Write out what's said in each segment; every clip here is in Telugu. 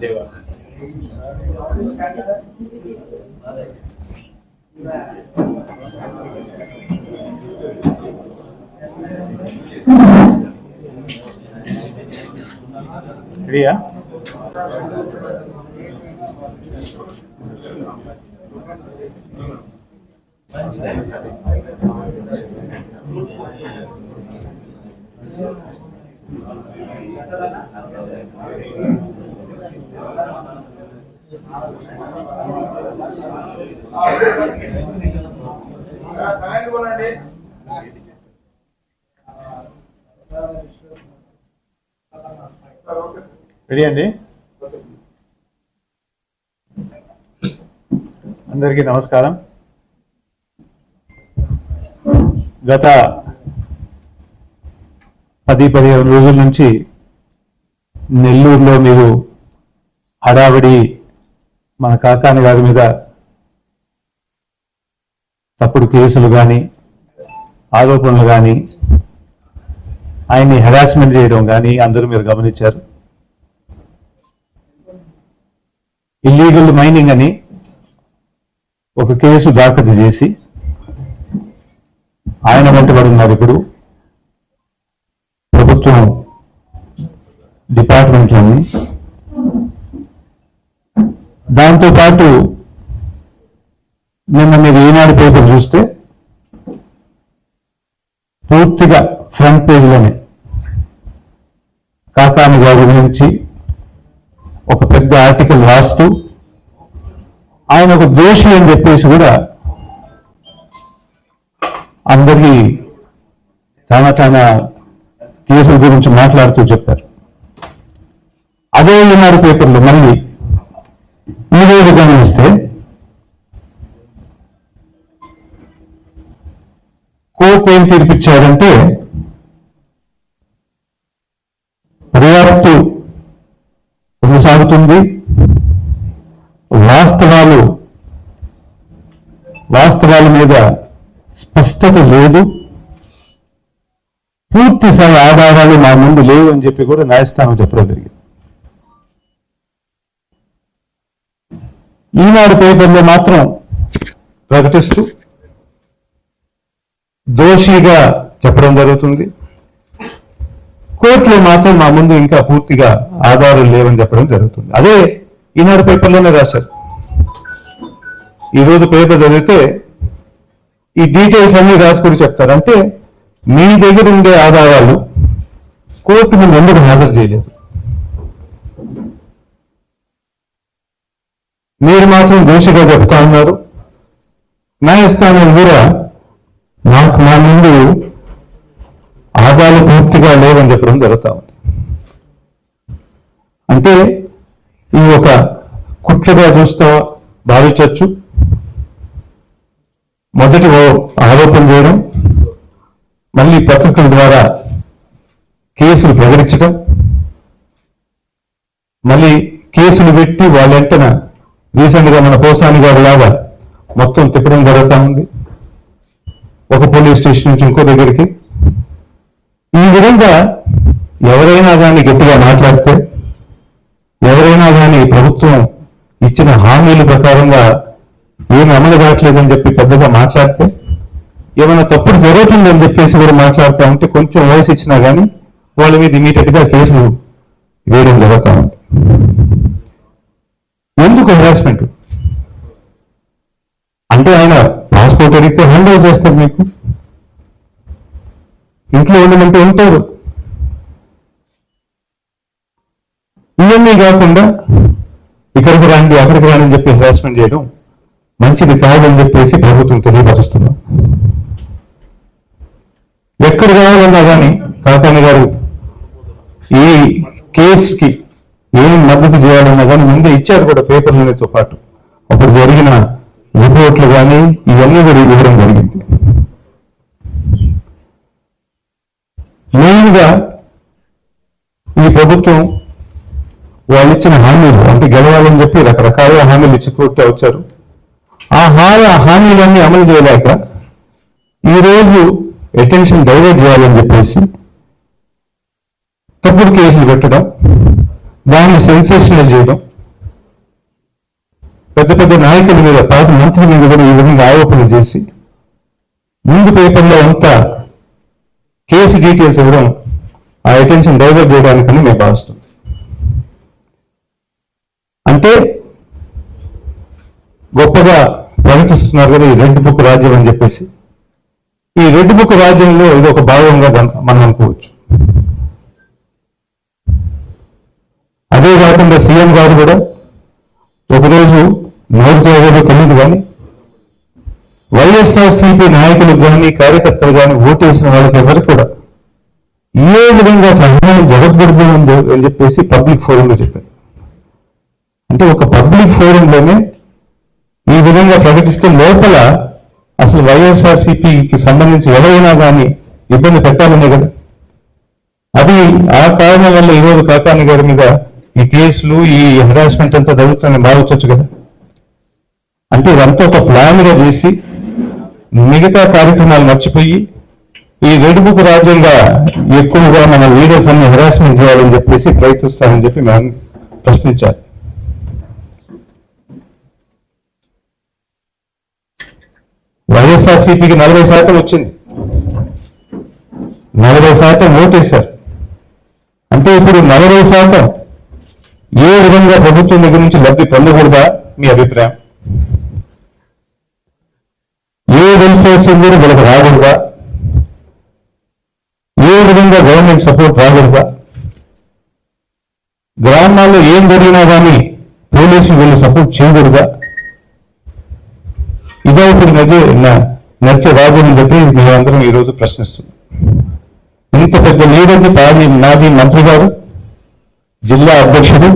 देवा Thank you. రెడీయా రెడీ అండి? అందరికీ నమస్కారం. గత పది పదిహేను రోజుల నుంచి నెల్లూరులో మీరు హడావిడి మన కాకాని గారి మీద తప్పుడు కేసులు కానీ ఆరోపణలు కానీ ఆయన్ని హెరాస్మెంట్ చేయడం కానీ అందరూ మీరు గమనించారు. ఇల్లీగల్ మైనింగ్ అని ఒక కేసు దాఖలు చేసి ఆయన వెంటబడి ఉన్నారు ఇప్పుడు ప్రభుత్వం డిపార్ట్మెంట్లోని దాంతో పాటు నిన్న మీరు ఈనాడు పేపర్ చూస్తే పూర్తిగా ఫ్రంట్ పేజ్లోనే కాకాని గారి గురించి ఒక పెద్ద ఆర్టికల్ రాస్తూ ఆయన ఒక దోషి అని చెప్పేసి కూడా అందరికీ చాలా చాలా కేసుల గురించి మాట్లాడుతూ చెప్పారు. అదే ఈనాడు పేపర్లు మళ్ళీ. ఈ గమనిస్తే కోర్టు ఏం తీర్పిచ్చారంటే దర్యాప్తు కొనసాగుతుంది. వాస్తవాలు వాస్తవాల మీద స్పష్టత లేదు. పూర్తి స్థాయి ఆధారాలు మా ముందు లేవు అని చెప్పి కూడా న్యాయస్థానం చెప్పడం జరిగింది. ఈనాడు పేపర్లో మాత్రం ప్రకటిస్తూ దోషిగా చెప్పడం జరుగుతుంది. కోర్టులో మాత్రం మా ముందు ఇంకా పూర్తిగా ఆధారాలు లేవని చెప్పడం జరుగుతుంది. అదే ఈనాడు పేపర్లోనే రాశారు. ఈరోజు పేపర్ చదివితే ఈ డీటెయిల్స్ అన్ని రాసుకొని చెప్తారు. అంటే మీ దగ్గర ఉండే ఆధారాలు కోర్టు ముందు ఎందుకు హాజరు చేయలేదు. మీరు మాత్రం దోషిగా చెప్తా ఉన్నారు. న్యాయస్థానం కూడా నాకు మా ముందు ఆదాలు పూర్తిగా లేవని చెప్పడం జరుగుతూ ఉంది. అంటే ఈ ఒక కుట్రగా చూస్తా భావించవచ్చు. మొదటి ఆరోపణ చేయడం మళ్ళీ పత్రికల ద్వారా కేసులు ప్రకటించడం మళ్ళీ కేసులు పెట్టి వాళ్ళ రీసెంట్గా మన పోసాని గారి లాగా మొత్తం తిప్పడం జరుగుతూ ఉంది ఒక పోలీస్ స్టేషన్ నుంచి ఇంకో దగ్గరికి. ఈ విధంగా ఎవరైనా కానీ గట్టిగా మాట్లాడితే ఎవరైనా కానీ ప్రభుత్వం ఇచ్చిన హామీల ప్రకారంగా ఏమి అమలు కావట్లేదని చెప్పి పెద్దగా మాట్లాడితే ఏమైనా తప్పుడు జరుగుతుందని చెప్పేసి కూడా మాట్లాడుతూ ఉంటే కొంచెం వయసు ఇచ్చినా కానీ వాళ్ళ మీద ఇమీడియట్గా కేసులు వేయడం జరుగుతూ ఉంది ఎందుకు హెరాస్మెంట్ అంటే ఆయన పాస్పోర్ట్ అడిగితే హ్యాండ్ ఓవర్ చేస్తారు మీకు. ఇంట్లో ఉండమంటే ఉంటారు. ఇవన్నీ కాకుండా ఇక్కడికి రండి అక్కడికి రాని అని చెప్పి హెరాస్మెంట్ చేయడం మంచిది కాదని చెప్పేసి ప్రభుత్వం తెలియపరుస్తున్నాం ఎక్కడ కావాలన్నా కానీ కాకాని గారు ఈ కేసుకి ఏం మద్దతు చేయాలన్నా కానీ ముందే ఇచ్చారు కూడా పేపర్లతో పాటు. అప్పుడు జరిగిన రిపోర్ట్లు కానీ ఇవన్నీ కూడా ఇవ్వడం జరిగింది. మెయిన్గా ఈ ప్రభుత్వం వాళ్ళు ఇచ్చిన హామీలు అంటే గెలవాలని చెప్పి రకరకాల హామీలు ఇచ్చి వచ్చారు ఆ హామీ ఆ హామీలన్నీ అమలు చేయలేక ఈరోజు అటెన్షన్ డైవర్ట్ చేయాలని చెప్పేసి తప్పుడు కేసులు పెట్టడం దాన్ని సెన్సేషనలైజ్ చేయడం. పెద్ద పెద్ద నాయకుల మీద పాత మంత్రుల మీద కూడా ఈ విధంగా ఆరోపణలు చేసి ముందు పేపర్లో అంతా కేసు డీటెయిల్స్ ఇవ్వడం ఆ అటెన్షన్ డైవర్ట్ చేయడానికని మేము భావిస్తుంది అంటే గొప్పగా ప్రకటిస్తున్నారు కదా ఈ రెడ్ బుక్ రాజ్యం అని చెప్పేసి. ఈ రెడ్ బుక్ రాజ్యంలో ఇది ఒక భాగంగా మనం అనుకోవచ్చు. అదే కాకుండా సీఎం గారు కూడా ఒకరోజు నోరు చేయలేదో తెలియదు కానీ వైఎస్ఆర్సీపీ నాయకులకు కానీ కార్యకర్తలు కానీ ఓటేసిన వాళ్ళకి ఎవరు కూడా ఏ విధంగా సహాయం జరగకూడదు అని చెప్పేసి పబ్లిక్ ఫోరంలో చెప్పారు. అంటే ఒక పబ్లిక్ ఫోరంలోనే ఈ విధంగా ప్రకటిస్తే లోపల అసలు వైఎస్ఆర్సీపీకి సంబంధించి ఎవరైనా కానీ ఇబ్బంది పెట్టాలనే కదా. అది ఆ కారణం వల్ల ఈరోజు కాకాని గారి మీద ఈ కేసులు ఈ హెరాస్మెంట్ అంతా జరుగుతుందని భావించవచ్చు కదా? అంటే ఇదంతా ఒక ప్లాన్గా చేసి మిగతా కార్యక్రమాలు మర్చిపోయి ఈ రెడ్ బుక్ రాజ్యంగా ఎక్కువగా మన లీడర్స్ అన్ని హెరాస్మెంట్ చేయాలని చెప్పేసి ప్రయత్నిస్తానని చెప్పి మనం ప్రశ్నించారు వైఎస్ఆర్సీపీకి నలభై శాతం వచ్చింది. నలభై శాతం ఓటేశారు. అంటే ఇప్పుడు నలభై శాతం ఏ విధంగా ప్రభుత్వం దగ్గర నుంచి లబ్ధి పొందకూడదా? మీ అభిప్రాయం? ఏ వెల్ఫేర్ కూడా వీళ్ళకి రాకూడదా? ఏ విధంగా గవర్నమెంట్ సపోర్ట్ రాకూడదా? గ్రామాల్లో ఏం జరిగినా కానీ పోలీసులు వీళ్ళు సపోర్ట్ చేయకూడదా? ఇదే ఇప్పుడు నచ్చే నచ్చే రాజు అని చెప్పి మేమందరం ఈ రోజు ప్రశ్నిస్తున్నాం. ఇంత పెద్ద లీడర్ని మాజీ మంత్రి గారు జిల్లా అధ్యక్షుడు.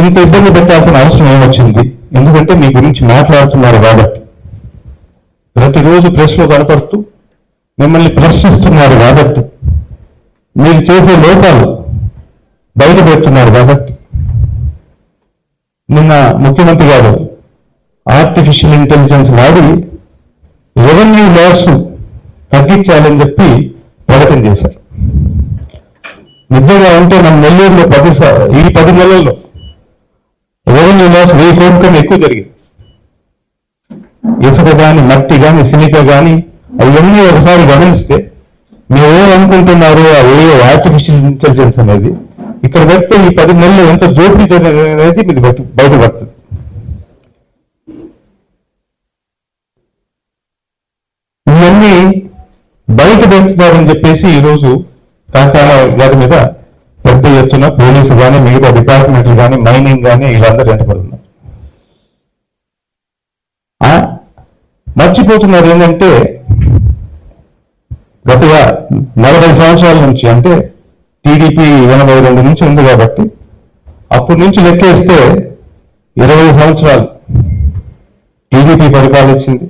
ఇంత ఇబ్బంది పెట్టాల్సిన అవసరం ఏమొచ్చింది? ఎందుకంటే మీ గురించి మాట్లాడుతున్నారు కాబట్టి. ప్రతిరోజు ప్రెస్లో కనపడుతూ మిమ్మల్ని ప్రశ్నిస్తున్నారు కాబట్టి. మీరు చేసే లోపాలు బయట పెడుతున్నారు కాబట్టి. నిన్న ముఖ్యమంత్రి గారు ఆర్టిఫిషియల్ ఇంటెలిజెన్స్ వాడి రెవెన్యూ లాస్ తగ్గించాలని చెప్పి ప్రకటన చేశారు. నిజంగా ఉంటే మన నెల్లూరులో పది ఈ పది నెలల్లో రెవెన్యూ లాస్ వెయ్యి కోట్ల కన్నా ఎక్కువ జరిగింది. ఇసుక కానీ మట్టి కానీ సినిక కానీ అవన్నీ ఒకసారి గమనిస్తే మీరు ఏమనుకుంటున్నారు ఏ ఆర్టిఫిషియల్ ఇంటెలిజెన్స్ అనేది ఇక్కడ పెడితే ఈ పది నెలలు ఎంత దోపిడీ జరిగింది అనేది మీరు బయట- బయటపడుతుంది ఇవన్నీ బయట పెడుతున్నారని చెప్పేసి ఈరోజు కాకాల గారి మీద పెద్ద ఎత్తున పోలీసు కానీ మిగతా డిపార్ట్మెంట్లు కానీ మైనింగ్ కానీ వీళ్ళందరూ వెంటబడున్నారు ఆ, మర్చిపోతున్నారు ఏంటంటే గత నలభై సంవత్సరాల నుంచి అంటే టీడీపీ ఎనభై రెండు నుంచి ఉంది కాబట్టి అప్పటి నుంచి లెక్కేస్తే ఇరవై సంవత్సరాలు టీడీపీ పరిపాలించింది.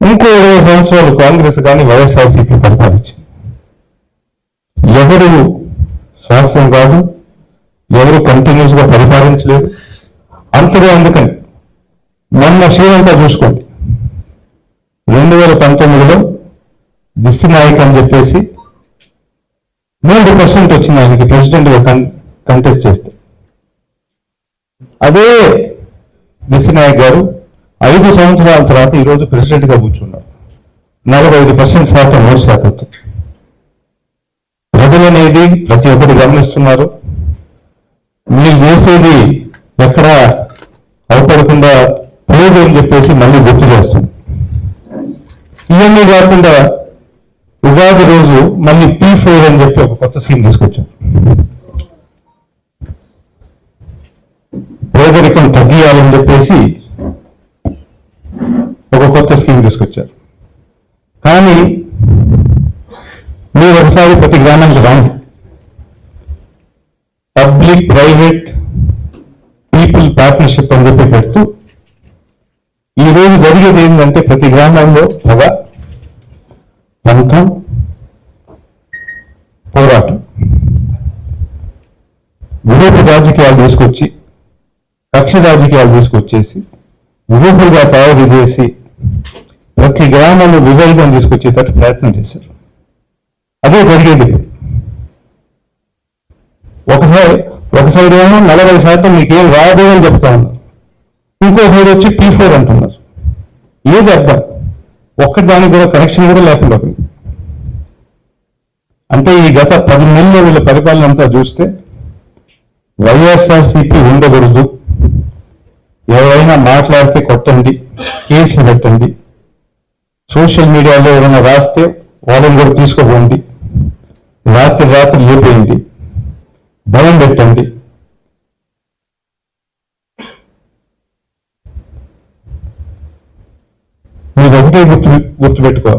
ఇంకో ఇరవై సంవత్సరాలు కాంగ్రెస్ కానీ వైఎస్ఆర్సీపీ పరిపాలించింది. ఎవరు శాస్త్రం కాదు ఎవరు కంటిన్యూస్గా పరిపాలించలేదు. అంతగా అందుకని మొన్న శ్రీలంక చూసుకోండి. రెండు వేల పంతొమ్మిదిలో దిశ నాయక్ అని చెప్పేసి మూడు పర్సెంట్ వచ్చింది ఆయనకి ప్రెసిడెంట్గా కంటెస్ట్ చేస్తే. అదే దిశ నాయక్ గారు ఐదు సంవత్సరాల తర్వాత ఈరోజు ప్రెసిడెంట్గా కూర్చున్నారు. నలభై ఐదు పర్సెంట్ శాతం ఓటు శాతం. ప్రజలు ప్రతి ఒక్కరు గమనిస్తున్నారు. మీరు చేసేది ఎక్కడ అవపడకుండా పోదు అని చెప్పేసి మళ్ళీ గుర్తు చేస్తుంది. ఇవన్నీ కాకుండా ఉగాది రోజు మళ్ళీ పీ ఫోర్ అని చెప్పి ఒక కొత్త స్కీమ్ తీసుకొచ్చాం. పేదరికం తగ్గియాలని చెప్పేసి ఒక కొత్త స్కీమ్ తీసుకొచ్చారు. కానీ మీరు ఒకసారి ప్రతి గ్రామానికి రాను పబ్లిక్ ప్రైవేట్ పీపుల్ పార్ట్నర్షిప్ అని చెప్పి పెడుతూ ఈ రోజు జరిగేది ఏంటంటే ప్రతి గ్రామంలో పొగ పంతం పోరాటం విరూప రాజకీయాలు తీసుకొచ్చి కక్ష రాజకీయాలు తీసుకొచ్చేసి విరూపులుగా తయారు చేసి ప్రతి గ్రామంలో విభేదం తీసుకొచ్చేటట్టు ప్రయత్నం చేశారు అదే జరిగేది ఇప్పుడు. ఒకసారి ఒక సైడ్ ఏమో నలభై శాతం మీకేం రాదు అని చెప్తా ఉన్నారు ఇంకో సైడ్ వచ్చి పీ ఫోర్ అంటున్నారు. ఏది అర్థం? ఒక్కటి దానికి కూడా కనెక్షన్ కూడా లేకుండా అంటే ఈ గత పది నెలల వీళ్ళ పరిపాలన అంతా చూస్తే వైఎస్ఆర్సీపీ ఉండకూడదు. ఎవరైనా మాట్లాడితే కొట్టండి కేసులు పెట్టండి. సోషల్ మీడియాలో ఏమైనా రాస్తే వాళ్ళని కూడా తీసుకోపోండి. రాత్రి రాత్రి లేపేయండి. భయం పెట్టండి. మీరు ఒకటే గుర్తు గుర్తుపెట్టుకో.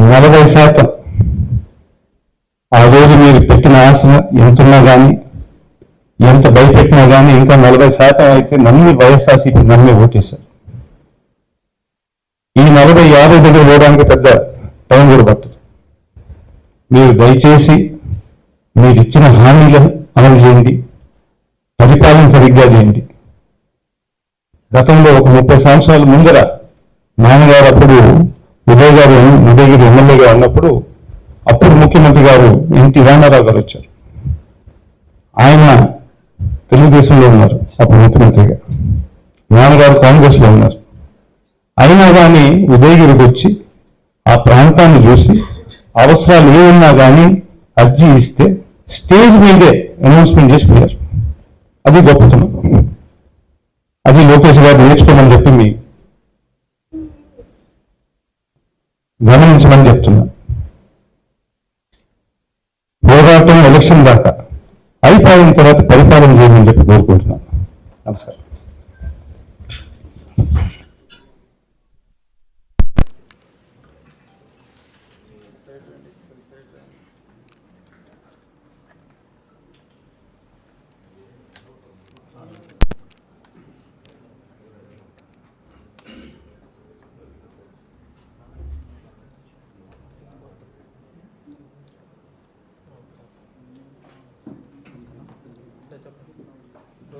నలభై శాతం ఆ రోజు మీరు పెట్టిన ఆశన ఎంతున్నా కానీ ఎంత భయపెట్టినా కానీ ఇంకా నలభై శాతం అయితే నమ్మి వైఎస్ఆర్సీపీ నమ్మి ఓటేశారు. ఈ నలభై యాభై దగ్గర పోవడానికి పెద్ద టైం కూడా పట్టదు. మీరు దయచేసి మీరిచ్చిన హామీలను అమలు చేయండి. పరిపాలన సరిగ్గా చేయండి. గతంలో ఒక ముప్పై సంవత్సరాల ముందర నాన్నగారు అప్పుడు ఉదయ్ గారు ఉదయగిరి ఎమ్మెల్యేగా ఉన్నప్పుడు అప్పుడు ముఖ్యమంత్రి గారు ఎన్టీ రామారావు గారు వచ్చారు. ఆయన తెలుగుదేశంలో ఉన్నారు అప్పుడు ముఖ్యమంత్రిగా నాన్నగారు కాంగ్రెస్లో ఉన్నారు. అయినా కానీ ఉదయగిరికి వచ్చి ఆ ప్రాంతాన్ని చూసి అవసరాలు ఏమున్నా కానీ అర్జీ ఇస్తే స్టేజ్ మీదే అనౌన్స్మెంట్ చేసి పోయారు. అది గొప్పతనం. అది లోకేష్ గారు నేర్చుకోమని చెప్పి మీ గమనించమని చెప్తున్నా. పోరాటం ఎలక్షన్ దాకా అయిపోయిన తర్వాత పరిపాలన చేయమని చెప్పి కోరుకుంటున్నాను నమస్కారం.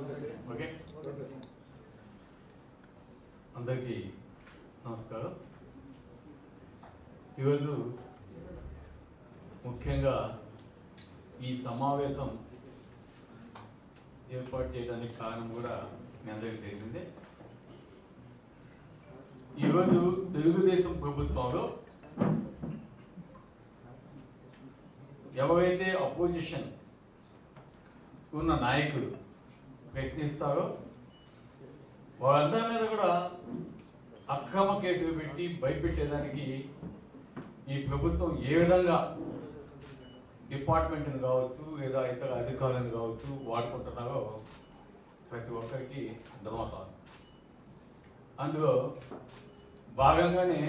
ఓకే. అందరికీ నమస్కారం. ఈరోజు ముఖ్యంగా ఈ సమావేశం ఏర్పాటు చేయడానికి కారణం కూడా మీ అందరికీ తెలిసిందే. ఈరోజు తెలుగుదేశం ప్రభుత్వంలో ఎవరైతే అపోజిషన్ ఉన్న నాయకులు ప్రయత్నిస్తారు వాళ్ళందరి మీద కూడా అక్రమ కేసులు పెట్టి భయపెట్టేదానికి ఈ ప్రభుత్వం ఏ విధంగా డిపార్ట్మెంట్ని కావచ్చు లేదా ఇతర అధికారులను కావచ్చు వాడుకుంటున్నారో ప్రతి ఒక్కరికి అర్థమవుతుంది. అందులో భాగంగానే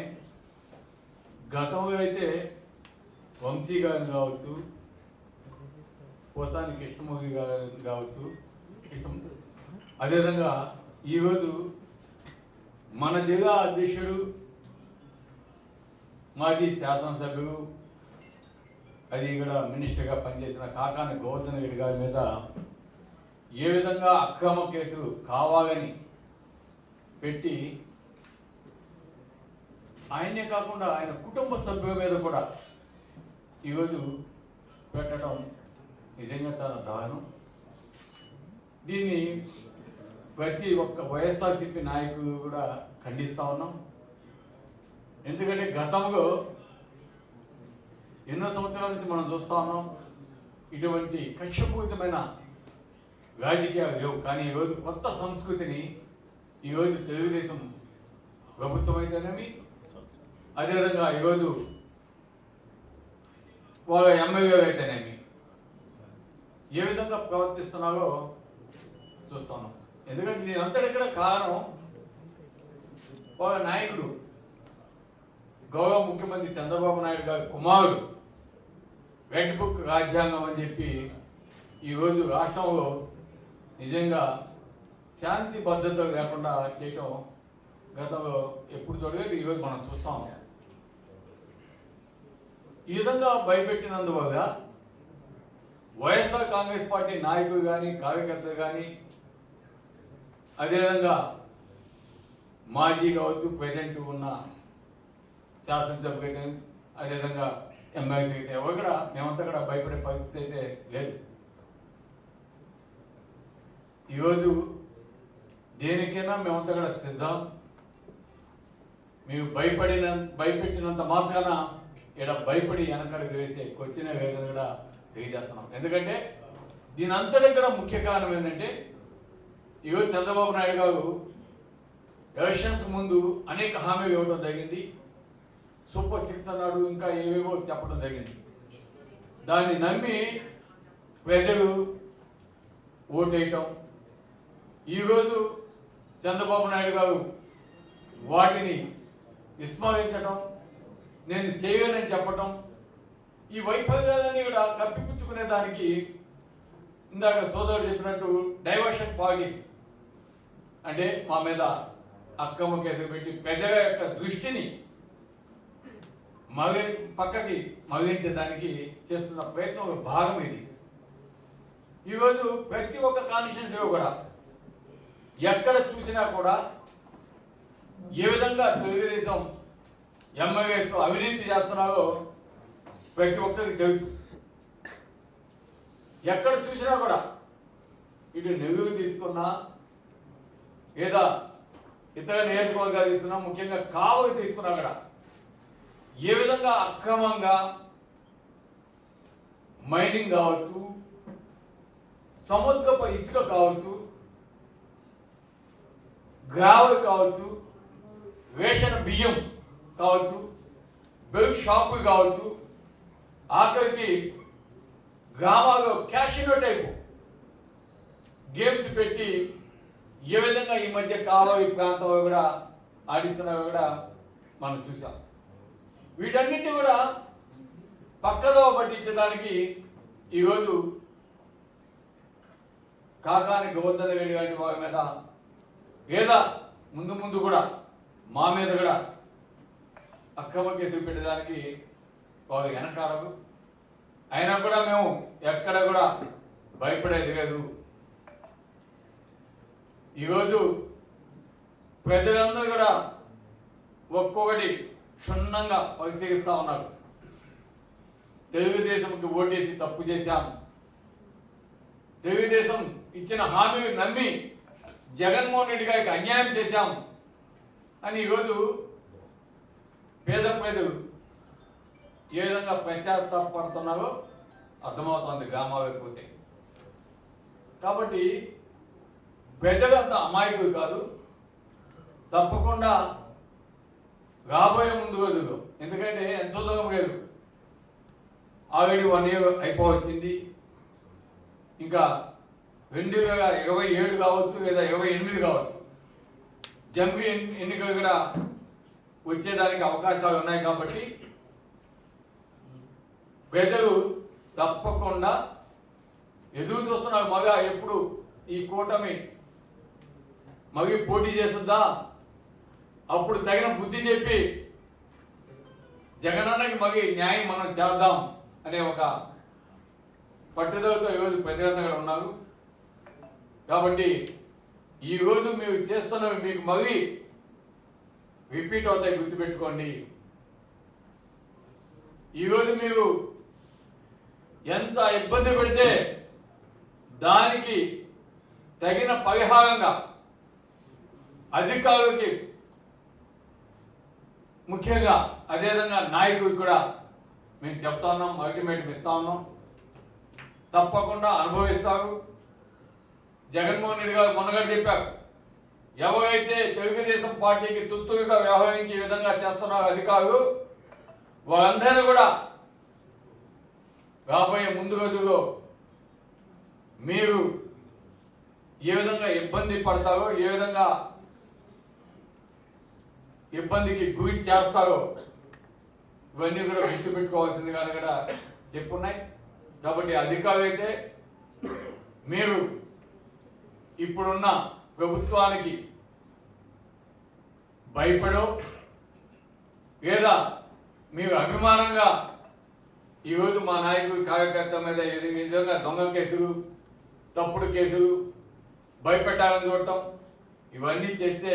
గతంలో అయితే వంశీ గారిని కావచ్చు పోసాని కృష్ణమూర్తి గారు కావచ్చు అదేవిధంగా ఈరోజు మన జిల్లా అధ్యక్షుడు మాజీ శాసనసభ్యుడు అది ఇక్కడ మినిస్టర్గా పనిచేసిన కాకాని గోవర్ధన్ రెడ్డి గారి మీద ఏ విధంగా అక్రమ కేసులు కావాలని పెట్టి ఆయనే కాకుండా ఆయన కుటుంబ సభ్యుల మీద కూడా ఈరోజు పెట్టడం నిజంగా చాలా దారుణం. దీన్ని ప్రతి ఒక్క వైఎస్ఆర్సీపీ నాయకులు కూడా ఖండిస్తా ఉన్నాం. ఎందుకంటే గతంలో ఎన్నో సంవత్సరాల నుంచి మనం చూస్తా ఉన్నాం ఇటువంటి కక్షపూరితమైన రాజకీయాలు లేవు కానీ ఈరోజు కొత్త సంస్కృతిని ఈరోజు తెలుగుదేశం ప్రభుత్వం అయితేనేమి అదేవిధంగా ఈరోజు వాళ్ళ ఎమ్మెల్యేలు అయితేనేమి ఏ విధంగా ప్రవర్తిస్తున్నారో చూస్తాను. ఎందుకంటే నేను అంతటి కూడా కారణం ఒక నాయకుడు గౌరవ ముఖ్యమంత్రి చంద్రబాబు నాయుడు గారి కుమారుడు రెడ్ బుక్ రాజ్యాంగం అని చెప్పి ఈరోజు రాష్ట్రంలో నిజంగా శాంతి భద్రత లేకుండా చేయటం గతంలో ఎప్పుడు చూడలేదు ఈరోజు మనం చూస్తాం. ఈ విధంగా భయపెట్టినందువల్ల వైఎస్ఆర్ కాంగ్రెస్ పార్టీ నాయకులు కానీ కార్యకర్తలు కానీ అదేవిధంగా మాజీ కావచ్చు ప్రజెంట్ ఉన్న శాసనసభ్యులు అయితే అదేవిధంగా ఎమ్మెల్సీ అయితే ఎవరు కూడా మేమంతా కూడా భయపడే పరిస్థితి అయితే లేదు. ఈరోజు దేనికైనా మేమంతా కూడా సిద్ధం. మేము భయపడిన భయపెట్టినంత మాత్రాన ఇక్కడ భయపడి వెనకడుగు వేసే వచ్చిన వేదన కూడా తెలియజేస్తున్నాం. ఎందుకంటే దీని అంతటి కూడా ముఖ్య కారణం ఏంటంటే ఈరోజు చంద్రబాబు నాయుడు గారు ఎలక్షన్స్ ముందు అనేక హామీలు ఇవ్వడం జరిగింది. సూపర్ సిక్స్ అన్నాడు ఇంకా ఏవేవో చెప్పడం జరిగింది. దాన్ని నమ్మి ప్రజలు ఓటేయటం. ఈరోజు చంద్రబాబు నాయుడు గారు వాటిని విస్మరించడం నేను చేయనని చెప్పటం ఈ వైఫల్యాలన్నీ కూడా కప్పిపుచ్చుకునే దానికి ఇందాక సోదరుడు చెప్పినట్టు డైవర్షన్ పాలిటిక్స్ అంటే మా మీద అక్రమ కేసు పెట్టి పెద్దల యొక్క దృష్టిని మగ పక్కకి మగిలించడానికి చేస్తున్న ప్రయత్నం ఒక భాగం ఇది. ఈరోజు ప్రతి ఒక్క కాన్స్టిట్యూన్సీలో కూడా ఎక్కడ చూసినా కూడా ఏ విధంగా తెలుగుదేశం ఎంఎల్ఏస్ అవినీతి చేస్తున్నారో ప్రతి ఒక్కరికి తెలుసు. ఎక్కడ చూసినా కూడా ఇటు నెల్లూరు తీసుకున్నా లేదా ఇతర నియోజకవర్గాలు తీసుకున్నా ముఖ్యంగా కావలి తీసుకున్నా కూడా. ఏ విధంగా అక్రమంగా మైనింగ్ కావచ్చు సముద్రపు ఇసుక కావచ్చు గ్రావెల్ కావచ్చు రేషన్ బియ్యం కావచ్చు బెల్ట్ షాపులు కావచ్చు ఆఖరికి గ్రామాల్లో క్యాషినో టైపు గేమ్స్ పెట్టి ఏ విధంగా ఈ మధ్య కాలువ ఈ ప్రాంతంలో కూడా ఆడిస్తున్నవి కూడా మనం చూసాం. వీటన్నిటిని కూడా పక్కదో పట్టించడానికి ఈరోజు కాకాని గోవర్ధన రెడ్డి గారి వారి మీద లేదా ముందు ముందు కూడా మా మీద కూడా అక్రమ కేసులు పెట్టడానికి వారు వెనకాడదు అయినా కూడా మేము ఎక్కడ కూడా భయపడేది లేదు. ఈరోజు ప్రజలందరూ కూడా ఒక్కొక్కటి క్షుణ్ణంగా పరిశీలిస్తా ఉన్నారు. తెలుగుదేశంకి ఓటేసి తప్పు చేశాం. తెలుగుదేశం ఇచ్చిన హామీ నమ్మి జగన్మోహన్ రెడ్డి గారికి అన్యాయం చేశాం అని ఈరోజు పేద ప్రజలు ఏ విధంగా ప్రచారపడుతున్నారో అర్థమవుతోంది గ్రామాలకు పోతే. కాబట్టి ప్రజలంతా అమాయకులు కాదు. తప్పకుండా రాబోయే ముందు రోజులు ఎందుకంటే ఎంతో దూరం లేదు. ఆల్రెడీ వన్ ఇయర్ అయిపోవచ్చింది. ఇంకా రెండు వేల ఇరవై ఏడు కావచ్చు లేదా ఇరవై ఎనిమిది కావచ్చు. జంబీ ఎన్నికలు కూడా వచ్చేదానికి అవకాశాలు ఉన్నాయి కాబట్టి ప్రజలు తప్పకుండా ఎదురు చూస్తున్నారు. మగ ఎప్పుడు ఈ కూటమి మగి పోటీ చేస్తుందా? అప్పుడు తగిన బుద్ధి చెప్పి జగనన్నకి మగి న్యాయం మనం చేద్దాం అనే ఒక పట్టుదలతో ఈరోజు ప్రజలంతా కూడా ఉన్నారు. కాబట్టి ఈరోజు మీరు చేస్తున్నవి మీకు మగి రిపీట్ అవుతాయి గుర్తుపెట్టుకోండి. ఈరోజు మీరు ఎంత ఇబ్బంది పెడితే దానికి తగిన పరిహారంగా అధికారులకి ముఖ్యంగా అదేవిధంగా నాయకుడికి కూడా మేము చెప్తా ఉన్నాం అల్టిమేట్ ఇస్తా ఉన్నాం. తప్పకుండా అనుభవిస్తారు. జగన్మోహన్ రెడ్డి గారు మొన్నగా చెప్పారు ఎవరైతే తెలుగుదేశం పార్టీకి తుత్తుగా వ్యవహరించే విధంగా చేస్తున్నారు అధికారులు వారందరూ కూడా రాబోయే ముందు రోజుల్లో మీరు ఏ విధంగా ఇబ్బంది పడతారో ఏ విధంగా ఇబ్బందికి గురి చేస్తారో ఇవన్నీ కూడా గుర్తుపెట్టుకోవాల్సింది కానీ కూడా చెప్పున్నాయి. కాబట్టి అధికారులు అయితే మీరు ఇప్పుడున్న ప్రభుత్వానికి భయపడో లేదా మీరు అభిమానంగా ఈరోజు మా నాయకుడు కార్యకర్త మీద విధంగా దొంగ కేసులు తప్పుడు కేసులు భయపెట్టాలని చూడటం ఇవన్నీ చేస్తే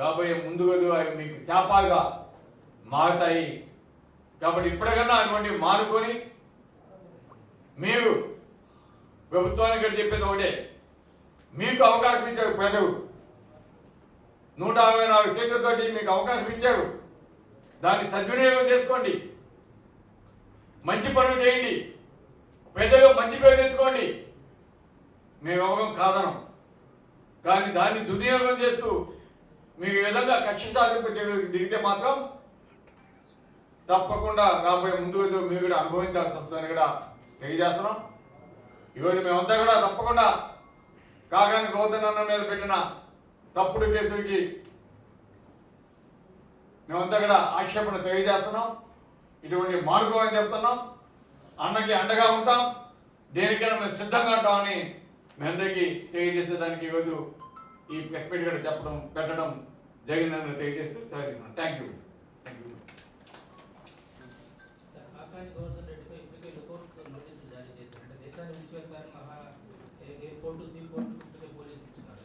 రాబోయే ముందు అవి మీకు శాపాలుగా మారుతాయి. కాబట్టి ఇప్పటికన్నా అటువంటి మానుకొని మీరు ప్రభుత్వానికి చెప్పేది ఒకటే. మీకు అవకాశం ఇచ్చారు ప్రజలు. నూట అరవై నాలుగు సీట్లతోటి మీకు అవకాశం ఇచ్చారు. దాన్ని సద్వినియోగం చేసుకోండి. మంచి పనులు చేయండి. పెద్దగా మంచి పేరు తెచ్చుకోండి. మేము ఇవ్వడం కాదనం. కానీ దాన్ని దుర్వినియోగం చేస్తూ మీ ఈ విధంగా కక్ష సాధింపు దిగితే మాత్రం తప్పకుండా రాబోయే ముందు మీరు కూడా అనుభవించాల్సి వస్తుందని కూడా తెలియజేస్తున్నాం. ఈరోజు మేమంతా కూడా తప్పకుండా కాగాని గౌతమన్న మీద పెట్టిన తప్పుడు కేసులకి మేమంతా కూడా ఆక్షేపణ తెలియజేస్తున్నాం. ఇటువంటి మార్గం అని చెప్తున్నాం. అన్నకి అండగా ఉంటాం. దేనికైనా మేము సిద్ధంగా ఉంటామని మీ అందరికీ తెలియజేసేదానికి ఈరోజు ఈ ప్రెస్ మీట్ కూడా చెప్పడం పెట్టడం జరిగిందని తెలియజేస్తూ సరిస్తున్నాం థ్యాంక్ యూ థ్యాంక్ యూ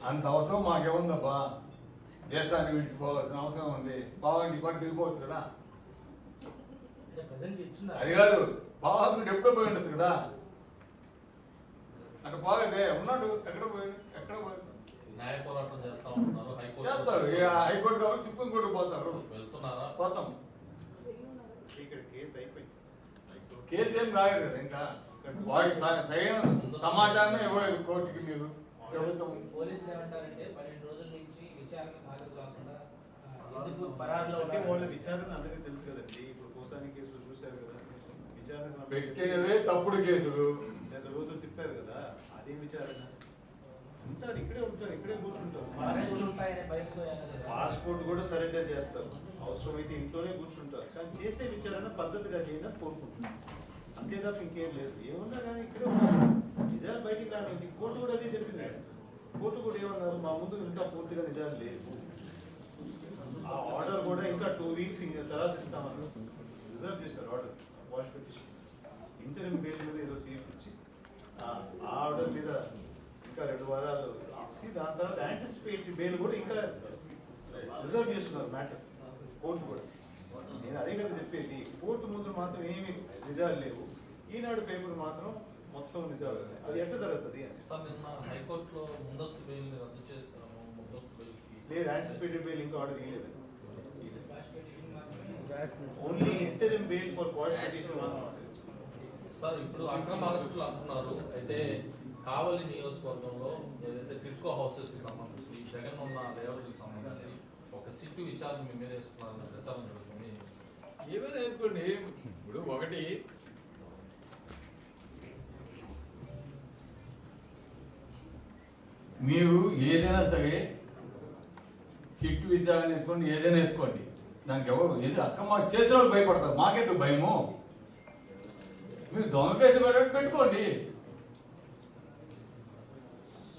అంత అవసరం మాకేముందబ్బా? దేశాన్ని విడిచిపోవాల్సిన అవసరం ఉంది. బాగుండి ఇప్పటికి వెళ్ళిపోవచ్చు కదా? అది కాదు బాగా ఎప్పుడో పోయి ఉండొచ్చు కదా? అక్కడ పోలేదే ఉన్నాడు. ఎక్కడ పోయాడు ఎక్కడ పోయాడు న్యాయ పోరాటం చేస్తా ఉంటున్నారు హైకోర్టు చేస్తారు. ఇక హైకోర్టు కాబట్టి సుప్రీం కోర్టు పోతారు. వెళ్తున్నారా. పోతాం. ఇక్కడ కేసు అయిపోయింది. కేసు ఏం రాలేదు కదా ఇంకా. వారికి స- సరైన సమాచారమే ఇవ్వలేదు కోర్టుకి మీరు. ప్రభుత్వం. పోలీసులు ఏమంటారంటే పన్నెండు రోజుల నుంచి విచారణకు హాజరు కాకుండా ఆ, ఎందుకు పరారులో అంటే ఉన్నారు? విచారణ అందరికీ తెలుసు కదండి. ఇప్పుడు కోసాని కేసులు చూశారు కదా. విచారణ పెట్టినవే తప్పుడు కేసులు. నెల రోజులు తిప్పారు కదా. అదేం విచారణ? ఉంటారు ఇక్కడే ఉంటారు ఇక్కడే కూర్చుంటారు. పాస్పోర్ట్ కూడా సరెండర్ చేస్తారు. అవసరమైతే ఇంట్లోనే కూర్చుంటారు. కానీ చేసే విచారణ పద్ధతిగా చేయడం కోరుకుంటున్నారు అంతే తప్ప ఇంకేం లేదు. ఏమన్నా కానీ ఇక్కడే ఉన్నారు నిజాలు బయటికి రానివ్వండి కోర్టు కూడా అదే చెప్పింది. కోర్టు కూడా ఏమన్నారు? మా ముందు ఇంకా పూర్తిగా నిజాలు లేవు. ఆ ఆర్డర్ కూడా ఇంకా టూ వీక్స్ ఇంకా తర్వాత ఇస్తామని రిజర్వ్ చేశారు order quash petition interim bail మీద ఏదో తీర్పిచ్చి ఆ ఆ ఆర్డర్ మీద ఇంకా రెండు వారాలు. ఇచ్చి దాని తర్వాత యాంటిసిపేటరీ బెయిల్ కూడా ఇంకా రిజర్వ్ చేస్తున్నారు మ్యాటర్ కోర్టు కూడా. నేను అదే కదా చెప్పేది. కోర్టు ముందు మాత్రం ఏమి నిజాలు లేవు. ఈనాడు పేపర్ మాత్రం మొత్తం నిజాలు ఉన్నాయి. అది ఎట్లా జరుగుతుంది? హైకోర్టులో ముందస్తు బెయిల్ రద్దు ముందస్తు లేదు యాంటిసిపేటరీ బెయిల్ ఇంకా ఆర్డర్ ఇవ్వలేదు only interim bail for quash petition మాత్రం సార్ ఇప్పుడు అక్రమ అరెస్టులు అంటున్నారు. అయితే కావలి నియోజకవర్గంలో ఏదైతే టిడ్కో హౌసెస్కి సంబంధించి జగన్ ఉన్న లేఅవుట్కి సంబంధించి ఒక సిట్టు విచారణ మీ మీద ఇస్తున్నారని ప్రచారం జరుగుతుంది. ఏమైనా వేసుకోండి? ఇప్పుడు ఒకటి. మీరు ఏదైనా సరే సిట్టు విచారణ వేసుకోండి ఏదైనా వేసుకోండి. దానికి ఎవరు ఏది అక్కమ్మ చేసిన వాళ్ళు భయపడతారు. మాకెందుకు భయము? మీరు దొంగ కేసు పెట్టుకోండి.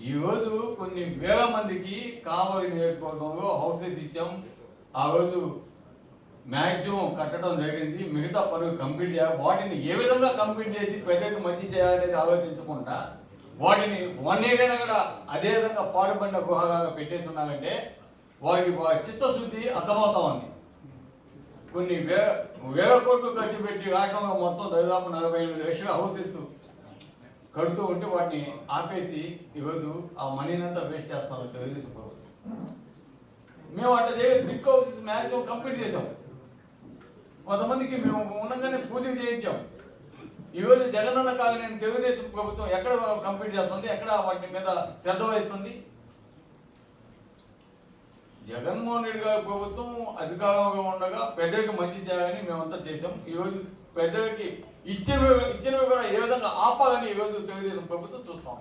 ఈరోజు కొన్ని వేల మందికి కావలి నియోజకవర్గంలో హౌసెస్ ఇచ్చాం. ఆ రోజు మ్యాక్సిమం కట్టడం జరిగింది. మిగతా పనులు కంప్లీట్ చేయాలి. వాటిని ఏ విధంగా కంప్లీట్ చేసి ప్రజలకు మంచి చేయాలనేది ఆలోచించకుండా వాటిని వన్ ఏదైనా కూడా అదే విధంగా పాడుపడిన గుహగా పెట్టేస్తున్నారంటే వారికి వారి చిత్తశుద్ధి అర్థమవుతా ఉంది. కొన్ని వే వేల కోట్లు ఖర్చు పెట్టి రాకంగా మొత్తం దాదాపు నలభై ఎనిమిది లక్షల హౌసెస్ కడుతూ ఉంటే వాటిని ఆపేసి ఈరోజు ఆ మనీని అంతా వేస్ట్ చేస్తాం తెలుగుదేశం ప్రభుత్వం మేము అట్లా చేయ బిట్ హౌసెస్ మ్యాక్సిమం కంప్లీట్ చేసాం కొంతమందికి మేము ఉండగానే పూజలు చేయించాం. ఈరోజు జగనన్న కాలనీ తెలుగుదేశం ప్రభుత్వం ఎక్కడ కంప్లీట్ చేస్తుంది ఎక్కడ వాటి మీద శ్రద్ధ వహిస్తుంది? జగన్మోహన్ రెడ్డి గారి ప్రభుత్వం అధికారంగా ఉండగా ప్రజలకు మంచి చేయాలని మేమంతా చేసాం ఈరోజు పెద్దలకి ఇచ్చినవి ఇచ్చినవి కూడా ఏ విధంగా ఆపాలని ఈరోజు తెలుగుదేశం ప్రభుత్వం చూస్తాం.